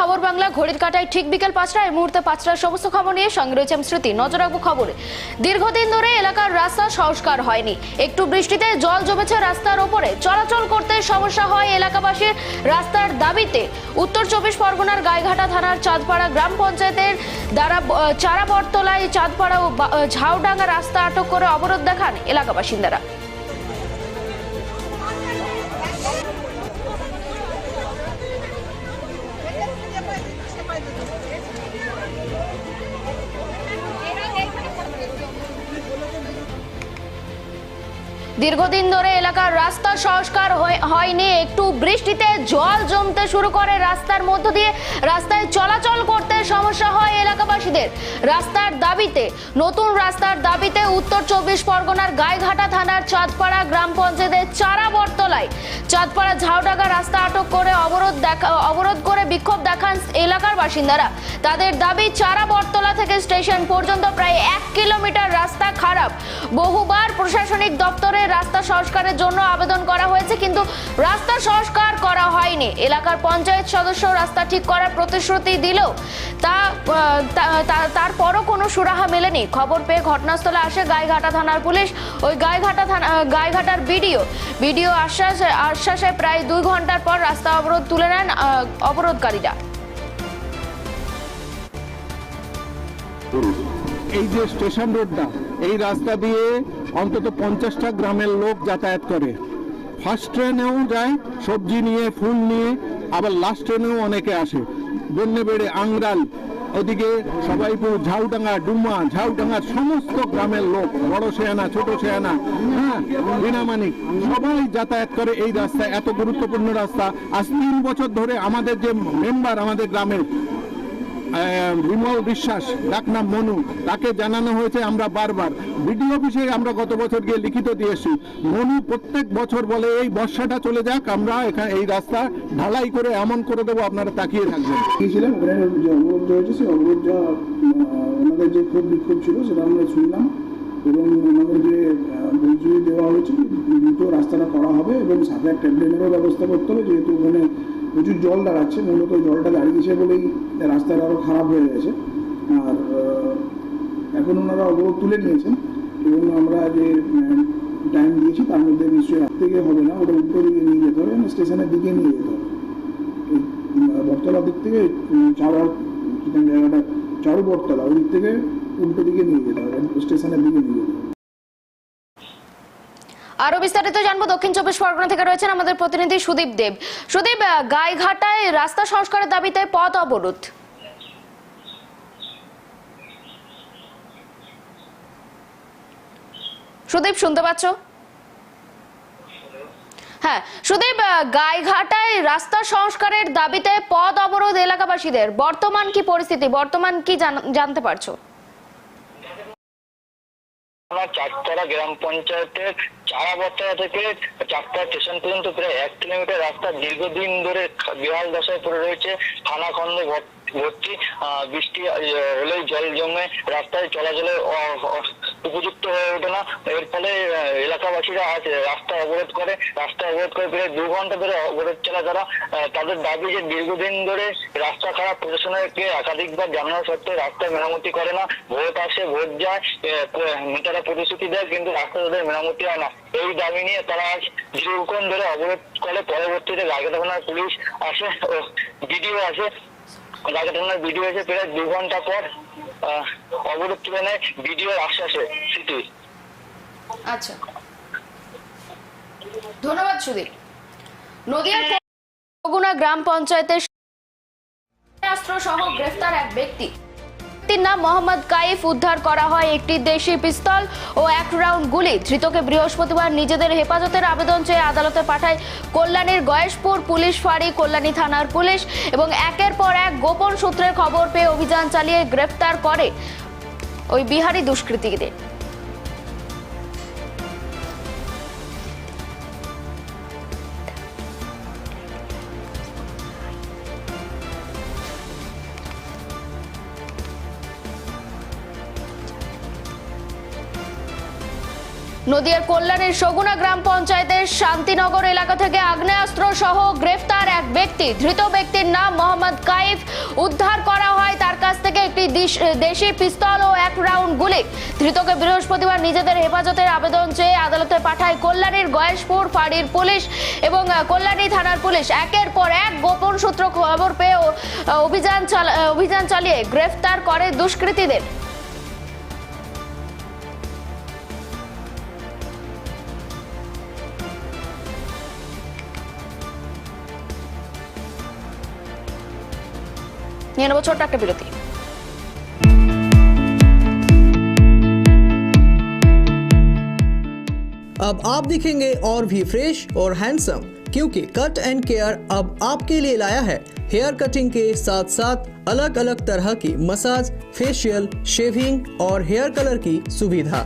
খবর বাংলা, ঘড়ির কাটায় ঠিক বিকেল পাঁচটা এই মুহূর্তে পাঁচটার সমস্ত খবর নিয়ে সঙ্গে রয়েছে আমি স্মৃতি নজর রাখব খবরে। দীর্ঘদিন ধরে এলাকার রাস্তা সংস্কার হয়নি। একটু বৃষ্টিতে জল জমেছে রাস্তার ওপরে। চলাচল করতে সমস্যা হয় এলাকাবাসীর রাস্তার দাবিতে। উত্তর চব্বিশ পরগনার গাইঘাটা থানার চাঁদপাড়া গ্রাম পঞ্চায়েতের দ্বারা চারাবরতলায় চাঁদপাড়া ও ঝাউডাঙ্গা রাস্তা আটক করে অবরোধ দেখান এলাকা বাসিন্দারা দীর্ঘদিন ধরে এলাকার রাস্তা সংস্কার হয়ে- হয়নি। একটু বৃষ্টিতে জল জমতে শুরু করে রাস্তার মধ্য দিয়ে। রাস্তায় চলাচল করতে সমস্যা হয় এলাকাবাসীদের। রাস্তার দাবিতে, নতুন রাস্তার দাবিতে উত্তর চব্বিশ পরগনার গাইঘাটা থানার চাঁদপাড়া গ্রাম পঞ্চায়েতের চারা বটতলায়। চাঁদপাড়া ঝাউডাঙ্গা রাস্তা আটক করে অবরোধ দেখা, অবরোধ করে বিক্ষোভ দেখান এলাকার বাসিন্দারা। তাদের দাবি, চারা বটতলা থেকে স্টেশন পর্যন্ত প্রায় এক কিলোমিটার রাস্তা খারাপ। বহুবার প্রশাসনিক দপ্তরে রাস্তা সংস্কারের জন্য আবেদন করা হয়েছে, কিন্তু রাস্তা সংস্কার করা হয়নি। এলাকার পঞ্চায়েত সদস্য রাস্তা ঠিক করার প্রতিশ্রুতি দিলেও তা তারপরও কোনো সুরাহা মেলেনি। খবর পেয়ে ঘটনাস্থলে আসে গাইঘাটা থানার পুলিশ। ওই গাইঘাটা থানা গাইঘাটার বিডিও। বিডিও আশ্বাস, আশ্বাসে প্রায় দুই ঘণ্টার পর রাস্তা অবরোধ তুলে নেন অবরোধকারীরা। এই যে স্টেশন রোডটা, এই রাস্তা দিয়ে অন্তত পঞ্চাশটা গ্রামের লোক যাতায়াত করে। ফার্স্ট ট্রেনেও যায়, সবজি নিয়ে, ফুল নিয়ে, আবার লাস্ট ট্রেনেও অনেকে আসে। বন্যবেড়ে আংরাল, ওদিকে সবাইপুর, ঝাউডাঙ্গা ডুমা ঝাউডাঙ্গা, সমস্ত গ্রামের লোক, বড় সেয়ানা, ছোট সেয়ানা হ্যাঁ সবাই যাতায়াত করে এই রাস্তা এত গুরুত্বপূর্ণ রাস্তা। আজ তিন বছর ধরে আমাদের যে মেম্বার আমাদের গ্রামের বিমল বিশ্বাস, ডাক নাম মনু। তাকে জানানো হয়েছে আমরা বারবার। বিডিও অফিসে আমরা গত বছর গিয়ে লিখিত দিয়েছি মনু প্রত্যেক বছর বলে, এই বর্ষাটা চলে যাক, আমরা এখানে এই রাস্তা ঢালাই করে এমন করে দেবো, আপনারা তাকিয়ে থাকবেন। যে অবরোধ হয়েছে সেই যে ক্ষোভ বিক্ষোভ ছিল, সেটা আমরা শুনলাম। এবং ওনাদের যে মঞ্জুরি দেওয়া হয়েছে, দ্রুত রাস্তাটা করা হবে এবং সাথে একটা ব্যবস্থা করতে হবে, যেহেতু ওখানে প্রচুর জল দাঁড়াচ্ছে, মূলত জলটা দাঁড়িয়েছে বলেই রাস্তাটা আরও খারাপ হয়ে গেছে। আর এখন ওনারা অবরোধ তুলে নিয়েছেন এবং আমরা যে টাইম দিয়েছি তার মধ্যে নিশ্চয়ই হাত থেকে হবে না ওটা উল্টো দিকে নিয়ে যেতে হবে এবং স্টেশনের দিকে নিয়ে যেতে হবে। এই বটতলার দিক থেকে চাওয়ার জায়গাটা চারু বটতলা ওই দিক থেকে উল্টো দিকে নিয়ে যেতে হবে, স্টেশনের দিকে নিয়ে যেতে হবে। আরও বিস্তারিত জানব। দক্ষিণ চব্বিশ পরগনা থেকে রয়েছেন আমাদের প্রতিনিধি সুদীপ দেব। সুদীপ গাইঘাটায় রাস্তা সংস্কারের দাবিতে পথ অবরোধ। সুদীপ, শুনতে পাচ্ছ? হ্যাঁ সুদীপ গাইঘাটায় রাস্তা সংস্কারের দাবিতে পথ অবরোধ এলাকাবাসীদের। বর্তমান কি পরিস্থিতি? বর্তমান কি জান- জানতে পারছ? চারতলা গ্রাম পঞ্চায়েতের চারা বটতলা থেকে চারটা স্টেশন পর্যন্ত প্রায় এক কিলোমিটার রাস্তা দীর্ঘদিন ধরে বিহাল দশায় পড়ে রয়েছে। থানা খন্ডে ভর্তি বৃষ্টি হলেই জল জমে রাস্তায় চলাচলে অ- অ- উপযুক্ত হয়ে ওঠে না। এর ফলে এলাকাবাসীরা আজ রাস্তা অবরোধ করে, রাস্তা অবরোধ করে প্রায় দু ঘণ্টা ধরে অবরোধ চালা তারা তাদের দাবি যে দীর্ঘদিন ধরে রাস্তা খারাপ প্রশাসনকে একাধিকবার জানানো সত্ত্বেও রাস্তা মেরামতি করে না। ভোট আসে, ভোট যায় নেতারা প্রতিশ্রুতি দেয়, কিন্তু রাস্তা তাদের মেরামতি হয় না। এই দাবি নিয়ে তারা আজ দীর্ঘক্ষণ ধরে অবরোধ করে। পরবর্তীতে গাইঘাটা থানার পুলিশ আসে, ও ভিডিও আসে। গাইঘাটা থানার ভিডিও এসে প্রায় দু ঘণ্টা পর অবরোধ তুলে নেয় ভিডিওর আশ্বাসে সিটি। আচ্ছা। ধন্যবাদ, সুদীপ। নদিয়ার বগুনা গ্রাম পঞ্চায়েতের অস্ত্র সহ গ্রেফতার এক ব্যক্তি। ব্যক্তির নাম মোহাম্মদ কাইফ উদ্ধার করা হয় একটি দেশি পিস্তল ও এক রাউন্ড গুলি। ধৃতকে বৃহস্পতিবার নিজেদের হেফাজতের আবেদন চেয়ে আদালতে পাঠায় কল্যাণীর গয়েশপুর পুলিশ ফাঁড়ি, কল্যাণী থানার পুলিশ এবং একের পর এক গোপন সূত্রের খবর পেয়ে অভিযান চালিয়ে গ্রেফতার করে ওই বিহারি দুষ্কৃতীদের। নদিয়ার কল্যাণের সগুনা গ্রাম পঞ্চায়েতের শান্তিনগর এলাকা থেকে আগ্নেয়াস্ত্র সহ গ্রেফতার এক ব্যক্তি। ধৃত ব্যক্তির নাম মোহাম্মদ কাইফ উদ্ধার করা হয় তার কাছ থেকে একটি দেশি পিস্তল ও এক রাউন্ড গুলি। ধৃতকে বৃহস্পতিবার নিজেদের হেফাজতের আবেদন চেয়ে আদালতে পাঠায় কল্যাণীর গয়েশপুর ফাঁড়ির পুলিশ এবং কল্যাণী থানার পুলিশ। একের পর এক গোপন সূত্র খবর পেয়ে অভিযান অভিযান চালিয়ে গ্রেফতার করে দুষ্কৃতীদের। নিয়ে নেবো ছোট্ট একটা বিরতি अब आप दिखेंगे और भी फ्रेश और हैंडसम क्योंकि कट एंड केयर अब आपके लिए लाया है हेयर कटिंग के साथ साथ अलग अलग तरह की मसाज फेशियल शेविंग और हेयर कलर की सुविधा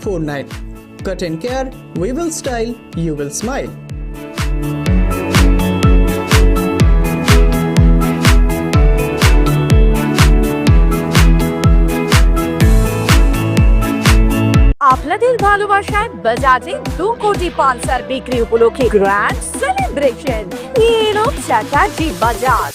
49. Cut and care, we will style, you will smile. আপনাদের ভালোবাসায় বাজাজে দু কোটি পালসার বিক্রি উপলক্ষে গ্র্যান্ড সেলিব্রেশন নীরব চ্যাটার্জি বাজাজ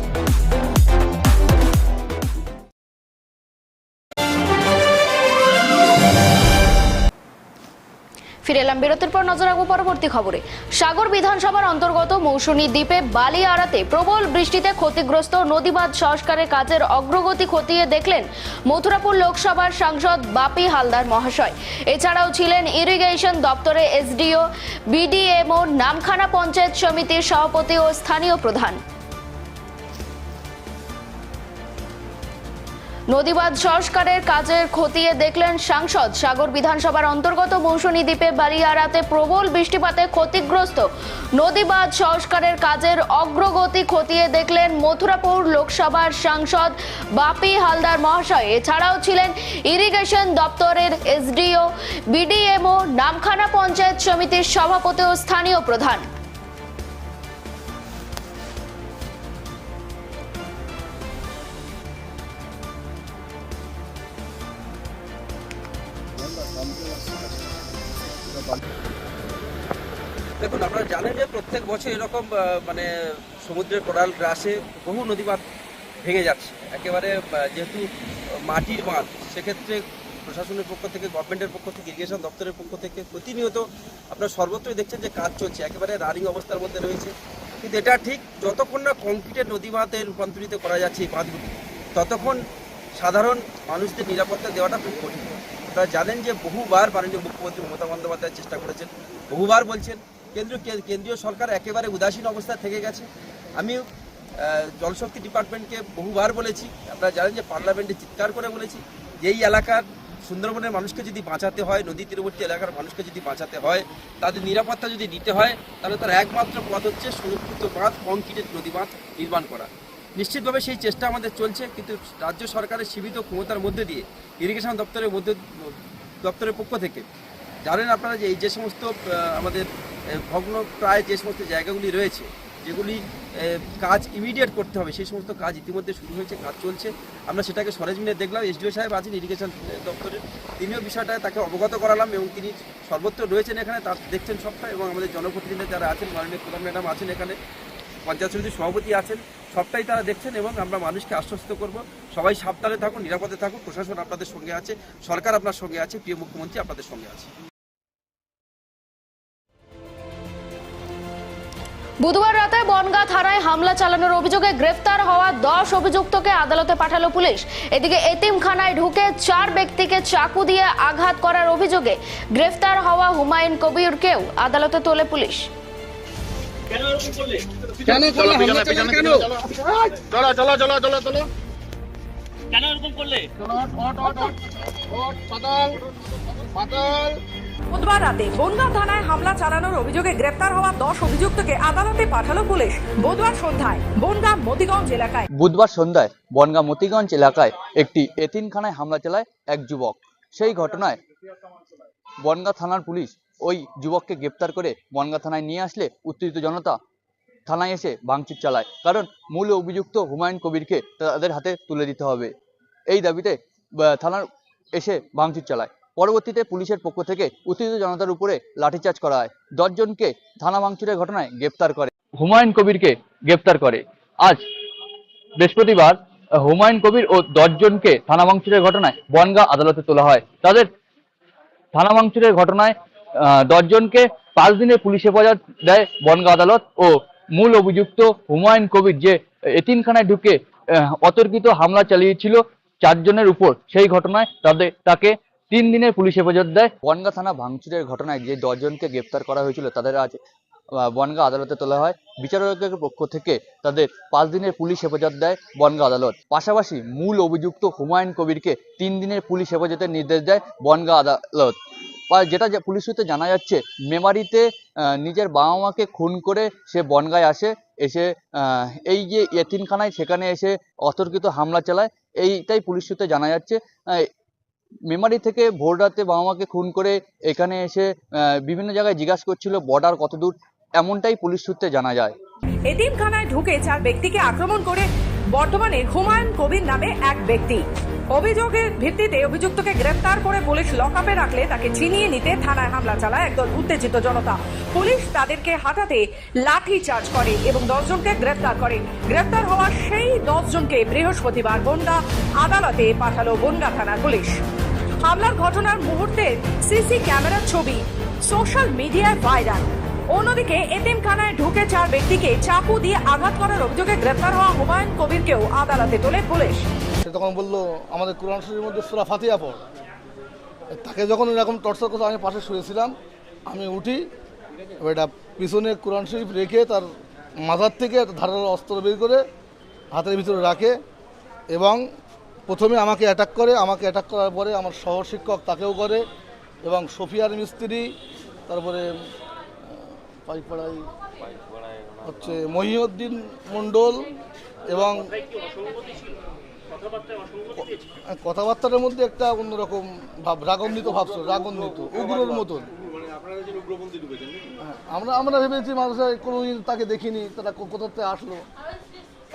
ফিরে এলাম বিরতির পর নজর রাখব পরবর্তী খবরে। সাগর বিধানসভার অন্তর্গত মৌসুমী দ্বীপে বালি আড়াতে প্রবল বৃষ্টিতে ক্ষতিগ্রস্ত নদীবাঁধ সংস্কারের কাজের অগ্রগতি খতিয়ে দেখলেন মথুরাপুর লোকসভার সাংসদ বাপি হালদার মহাশয়। এছাড়াও ছিলেন ইরিগেশন দপ্তরে এসডিও, বিডিএমও, নামখানা পঞ্চায়েত সমিতির সভাপতি ও স্থানীয় প্রধান। নদীবাঁধ সংস্কারের কাজের খতিয়ে দেখলেন সাংসদ। সাগর বিধানসভার অন্তর্গত মৌসুমী দ্বীপে বালিয়াড়াতে প্রবল বৃষ্টিপাতে ক্ষতিগ্রস্ত নদীবাঁধ সংস্কারের কাজের অগ্রগতি খতিয়ে দেখলেন মথুরাপুর লোকসভার সাংসদ বাপি হালদার মহাশয়। এছাড়াও ছিলেন ইরিগেশন দপ্তরের এসডিও, বিডিএমও, নামখানা পঞ্চায়েত সমিতির সভাপতি ও স্থানীয় প্রধান। জানেন যে প্রত্যেক বছর এরকম মানে সমুদ্রের কোরাল গ্রাসে বহু নদী বাঁধ ভেঙে যাচ্ছে। একেবারে যেহেতু মাটির বাঁধ সেক্ষেত্রে প্রশাসনের পক্ষ থেকে গভর্নমেন্টের পক্ষ থেকে ইরিগেশন দপ্তরের পক্ষ থেকে প্রতিনিয়ত আপনার সর্বত্রই দেখছেন যে কাজ চলছে। একেবারে রানিং অবস্থার মধ্যে রয়েছে। কিন্তু এটা ঠিক যতক্ষণ না কংক্রিটের নদী বাঁধে রূপান্তরিত করা যাচ্ছে এই বাঁধগুলি ততক্ষণ সাধারণ মানুষদের নিরাপত্তা দেওয়াটা খুব কঠিন। আপনারা জানেন যে বহুবার মাননীয় মুখ্যমন্ত্রী মমতা বন্দ্যোপাধ্যায় চেষ্টা করেছেন, বহুবার বলছেন কেন্দ্রীয় কেন্দ্রীয় সরকার একেবারে উদাসীন অবস্থায় থেকে গেছে। আমি জলশক্তি ডিপার্টমেন্টকে বহুবার বলেছি, আপনারা জানেন যে পার্লামেন্টে চিৎকার করে বলেছি এই এলাকার সুন্দরবনের মানুষকে যদি বাঁচাতে হয়, নদী তীরবর্তী এলাকার মানুষকে যদি বাঁচাতে হয়, তাদের নিরাপত্তা যদি দিতে হয়, তাহলে তার একমাত্র পথ হচ্ছে সুরক্ষিত বাঁধ কংক্রিটের নদী বাঁধ নির্মাণ করা। নিশ্চিতভাবে সেই চেষ্টা আমাদের চলছে, কিন্তু রাজ্য সরকারের সীমিত ক্ষমতার মধ্যে দিয়ে, ইরিগেশন দপ্তরের মধ্যে, দপ্তরের পক্ষ থেকে। জানেন আপনারা যে এই যে সমস্ত আমাদের ভগ্ন প্রায় যে সমস্ত জায়গাগুলি রয়েছে, যেগুলি কাজ ইমিডিয়েট করতে হবে, সেই সমস্ত কাজ ইতিমধ্যে শুরু হয়েছে, কাজ চলছে। আমরা সেটাকে সরেজমিনে দেখলাম এসডিও সাহেব আছেন ইরিগেশন দপ্তরের। তিনিও বিষয়টা তাকে অবগত করালাম এবং তিনি সর্বত্র রয়েছেন এখানে তার দেখছেন সবটা এবং আমাদের জনপ্রতিনিধি যারা আছেন, মাননীয় প্রধান ম্যাডাম আছেন এখানে, পঞ্চায়েত সমিতির সভাপতি আছেন, সবটাই তারা দেখছেন এবং আমরা মানুষকে আশ্বস্ত করব। সবাই সাবধানে থাকুন, নিরাপদে থাকুন, প্রশাসন আপনাদের সঙ্গে আছে, সরকার আপনার সঙ্গে আছে, প্রিয় মুখ্যমন্ত্রী আপনাদের সঙ্গে আছে। বুধবার রাতে বনগাঁ থানায় হামলা চালানোর অভিযোগে গ্রেফতার হওয়া দশ অভিযুক্তকে আদালতে পাঠালো পুলিশ। এদিকে এতিমখানায় ঢুকে চার ব্যক্তিকে চাকু দিয়ে আঘাত করার অভিযোগে গ্রেফতার হওয়া হুমায়ুন কবিরকেও আদালতে তোলে পুলিশ। বুধবার রাতে বনগাঁ থানায় হামলা চালানোর অভিযোগে গ্রেপ্তার হওয়া দশ অভিযুক্তকে আদালতে পাঠালো পুলিশ। বুধবার সন্ধ্যায় বনগাঁ মতিগঞ্জ এলাকায়। বুধবার সন্ধ্যায় বনগাঁ মতিগঞ্জ এলাকায় একটি এতিমখানায় হামলা চালায় এক যুবক। সেই ঘটনায় বনগাঁ থানার পুলিশ ওই যুবককে গ্রেপ্তার করে বনগাঁ থানায় নিয়ে আসলে উত্তেজিত জনতা থানায় এসে ভাঙচুর চালায়। কারণ মূল অভিযুক্ত হুমায়ুন কবিরকে তাদের হাতে তুলে দিতে হবে। এই দাবিতে থানার এসে ভাঙচুর চালায়। পরবর্তীতে পুলিশের পক্ষ থেকে উত্তেজিত জনতার উপরে লাঠিচার্জ করা হয়। দশজনকে থানা ভাঙচুরের ঘটনায় গ্রেপ্তার করে। হুমায়ুন কবিরকে গ্রেপ্তার করে। আজ বৃহস্পতিবার হুমায়ুন কবির ও দশজনকে থানা ভাঙচুরের ঘটনায় বনগাঁ আদালতে তোলা হয়। তাদের থানা ভাঙচুরের ঘটনায় দশজনকে পাঁচ দিনের পুলিশ হেফাজত দেয় বনগাঁ আদালত ও মূল অভিযুক্ত হুমায়ুন কবির যে এতিমখানায় ঢুকে অতর্কিত হামলা চালিয়েছিল চারজনের উপর সেই ঘটনায় তাদের, তাকে তিন দিনের পুলিশ হেফাজত দেয়। বনগাঁ থানা ভাঙচুরের ঘটনায় যে দশজনকে গ্রেপ্তার করা হয়েছিল, তাদের আজ বনগাঁ আদালতে তোলা হয়। বিচারকের পক্ষ থেকে তাদের পাঁচ দিনের পুলিশ হেফাজত দেয় বনগাঁ আদালত। পাশাপাশি মূল অভিযুক্ত হুমায়ুন কবিরকে তিন দিনের পুলিশ হেফাজতের নির্দেশ দেয় বনগাঁ আদালত। যেটা পুলিশ সূত্রে জানা যাচ্ছে, মেমারিতে নিজের বাবা মাকে খুন করে সে বনগায় আসে, এসে এই যে এতিমখানায় সেখানে এসে অতর্কিত হামলা চালায়, এইটাই পুলিশ সূত্রে জানা যাচ্ছে। মেমারি থেকে ভোর রাতে বাবা মাকে খুন করে এখানে এসে বিভিন্ন জায়গায় জিজ্ঞাসা করছিল বর্ডার কত দূর? এমনটাই পুলিশ সূত্রে জানা যায়। এতিমখানায় ঢুকে চার ব্যক্তিকে আক্রমণ করে বর্তমানে হুমায়ুন কবির নামে এক ব্যক্তি। অভিযোগের ভিত্তিতে অভিযুক্তকে গ্রেফতার করে পুলিশ লকআপে রাখলে তাকে ছিনিয়ে নিতে থানায় হামলা চালায় একদল উত্তেজিত জনতা। পুলিশ তাদেরকে হাতাতে লাঠি চার্জ করে এবং দশজনকে গ্রেফতার করে। গ্রেফতার হওয়া সেই দশজনকে বৃহস্পতিবার বনগা আদালতে পাঠালো বনগা থানার পুলিশ। হামলার ঘটনার মুহূর্তের সিসি ক্যামেরার ছবি, সোশ্যাল মিডিয়ায় ভাইরাল। অন্যদিকে এতিমখানায় ঢুকে চার ব্যক্তিকে চাকু দিয়ে আঘাত করার অভিযোগে গ্রেফতার হওয়া হুমায়ুন কবিরকেও আদালতে তোলে পুলিশ। সে তখন বলল, আমাদের কোরআন শরীরের মধ্যে সুরা ফাতিয়া পড়। তাকে যখন এরকম টর্চার করতো আমি পাশে শুয়েছিলাম, আমি উঠি এটা পিছনে কোরআন শরীফ রেখে তার মাথার থেকে ধারালো অস্ত্র বের করে হাতের ভিতরে রাখে এবং প্রথমে আমাকে অ্যাটাক করে আমাকে অ্যাটাক করার পরে আমার সহশিক্ষক তাকেও করে এবং সফিয়ার মিস্ত্রি তারপরে আহ, পাইকপাড়ায় হচ্ছে মহিউদ্দিন মণ্ডল এবং কথাবার্তার মধ্যে একটা অন্যরকম ভাব রাগান্বিত ভাব ছিল, রাগান্বিত উগ্রর মতন। হ্যাঁ, আমরা আমরা ভেবেছি মানুষের কোনোদিন তাকে দেখিনি তারা কো- কোথা থেকে আসলো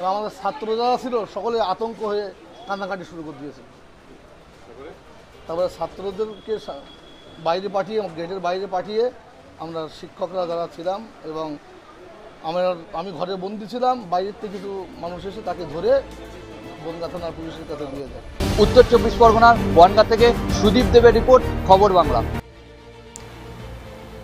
আমাদের ছাত্র যারা ছিল সকলে আতঙ্ক হয়ে কান্নাকাটি শুরু করে দিয়েছে। তারপরে ছাত্রদেরকে বাইরে পাঠিয়ে, গেটের বাইরে পাঠিয়ে আমরা শিক্ষকরা যারা ছিলাম এবং আমার, আমি ঘরে বন্দি ছিলাম, বাইরের থেকে কিছু মানুষ এসে তাকে ধরে বনগা থানার পুলিশের কাছে দিয়ে যায়। উত্তর চব্বিশ পরগনার বনগা থেকে সুদীপ দেবের রিপোর্ট, খবর বাংলা।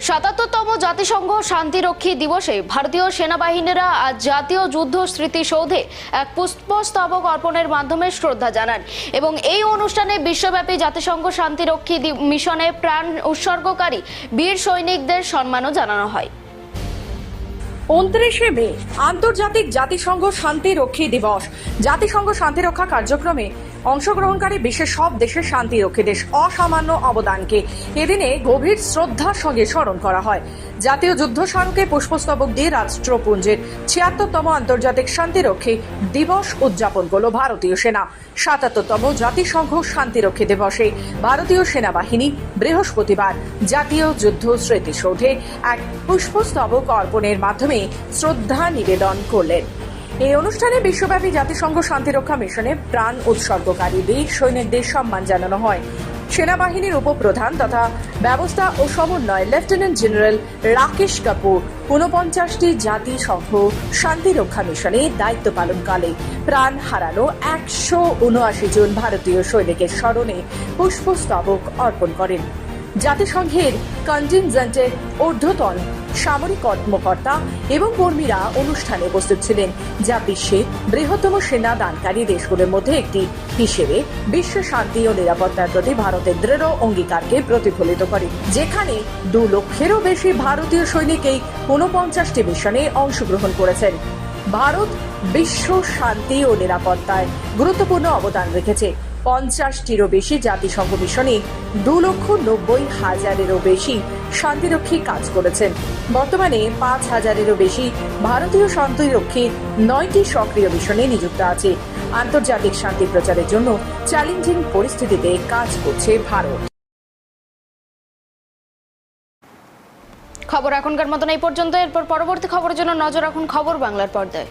সাতাত্তরতম জাতিসংঘ শান্তিরক্ষী দিবসে ভারতীয় সেনাবাহিনীরা আজ জাতীয় যুদ্ধ স্মৃতিসৌধে এক পুষ্পস্তবক অর্পণের মাধ্যমে শ্রদ্ধা জানান এবং এই অনুষ্ঠানে বিশ্বব্যাপী জাতিসংঘ শান্তিরক্ষী মিশনে প্রাণ উৎসর্গকারী বীর সৈনিকদের সম্মানও জানানো হয়। উনত্রিশে মে, আন্তর্জাতিক জাতিসংঘ শান্তিরক্ষী দিবস। জাতিসংঘ শান্তিরক্ষা কার্যক্রমে অংশগ্রহণকারী বিশ্বের সব দেশের শান্তিরক্ষী দেশ অসামান্য অবদানকে এদিনে গভীর শ্রদ্ধার সঙ্গে স্মরণ করা হয়। জাতীয় যুদ্ধ স্মারকে পুষ্পস্তবক দিয়ে রাষ্ট্রপুঞ্জের ছিয়াত্তরতম আন্তর্জাতিক শান্তিরক্ষী দিবস উদযাপন করল ভারতীয় সেনা। সাতাত্তরতম জাতিসংঘ শান্তিরক্ষী দিবসে ভারতীয় সেনাবাহিনী বৃহস্পতিবার জাতীয় যুদ্ধ স্মৃতিসৌধে এক পুষ্পস্তবক অর্পণের মাধ্যমে শ্রদ্ধা নিবেদন করলেন। এই অনুষ্ঠানে বিশ্বব্যাপী জাতিসংঘ শান্তিরক্ষা মিশনে প্রাণ উৎসর্গকারী বীর সৈনিকদের সম্মান জানানো হয়। সেনাবাহিনীর উপপ্রধান তথা ব্যবস্থা ও সমন্বয় লেফটেন্যান্ট জেনারেল রাকেশ কাপুর ঊনপঞ্চাশটি জাতিসংঘ শান্তিরক্ষা মিশনে দায়িত্ব পালনকালে প্রাণ হারানো একশো উনআশি জন ভারতীয় সৈনিকের স্মরণে পুষ্পস্তবক অর্পণ করেন। জাতিসংঘের কন্টিনজেন্টের ঊর্ধ্বতন সামরিক কর্মকর্তা এবং কর্মীরা অনুষ্ঠানে উপস্থিত ছিলেন, যা বিশ্বে বৃহত্তম সেনা দানকারী দেশগুলোর মধ্যে একটি হিসেবে বিশ্ব শান্তি ও নিরাপত্তার প্রতি ভারতের দৃঢ় অঙ্গীকারকে প্রতিফলিত করে, যেখানে দু লক্ষেরও বেশি ভারতীয় সৈনিক এই ঊনপঞ্চাশটি মিশনে অংশগ্রহণ করেছেন। ভারত বিশ্ব শান্তি ও নিরাপত্তায় গুরুত্বপূর্ণ অবদান রেখেছে। পঞ্চাশটিরও বেশি জাতিসংঘ মিশনে দু লক্ষ নব্বই হাজারেরও বেশি শান্তিরক্ষী কাজ করেছেন। বর্তমানে পাঁচ হাজারেরও বেশি ভারতীয় শান্তিরক্ষী নয়টি সক্রিয় মিশনে নিযুক্ত আছে। আন্তর্জাতিক শান্তি প্রচারের জন্য চ্যালেঞ্জিং পরিস্থিতিতে কাজ করছে ভারত। খবর এখনকার মতন এই পর্যন্ত। এরপর পরবর্তী খবরের জন্য নজর রাখুন খবর বাংলার পর্দায়।